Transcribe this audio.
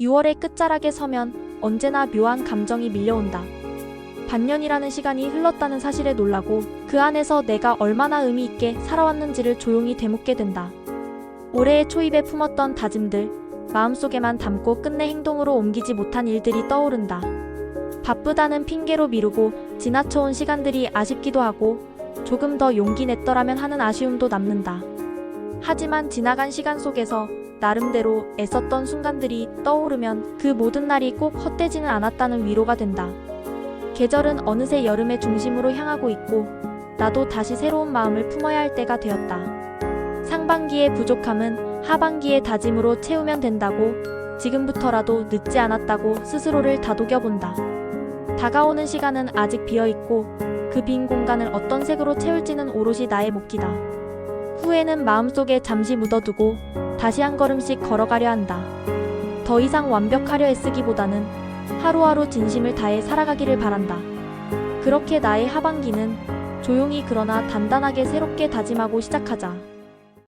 6월의 끝자락에 서면 언제나 묘한 감정이 밀려온다. 반년이라는 시간이 흘렀다는 사실에 놀라고 그 안에서 내가 얼마나 의미 있게 살아왔는지를 조용히 되묻게 된다. 올해의 초입에 품었던 다짐들, 마음속에만 담고 끝내 행동으로 옮기지 못한 일들이 떠오른다. 바쁘다는 핑계로 미루고 지나쳐온 시간들이 아쉽기도 하고 조금 더 용기 냈더라면 하는 아쉬움도 남는다. 하지만 지나간 시간 속에서 나름대로 애썼던 순간들이 떠오르면 그 모든 날이 꼭 헛되지는 않았다는 위로가 된다. 계절은 어느새 여름의 중심으로 향하고 있고 나도 다시 새로운 마음을 품어야 할 때가 되었다. 상반기의 부족함은 하반기의 다짐으로 채우면 된다고 지금부터라도 늦지 않았다고 스스로를 다독여 본다. 다가오는 시간은 아직 비어 있고 그 빈 공간을 어떤 색으로 채울지는 오롯이 나의 몫이다. 후회는 마음속에 잠시 묻어두고 다시 한 걸음씩 걸어가려 한다. 더 이상 완벽하려 애쓰기보다는 하루하루 진심을 다해 살아가기를 바란다. 그렇게 나의 하반기는 조용히 그러나 단단하게 새롭게 다짐하고 시작하자.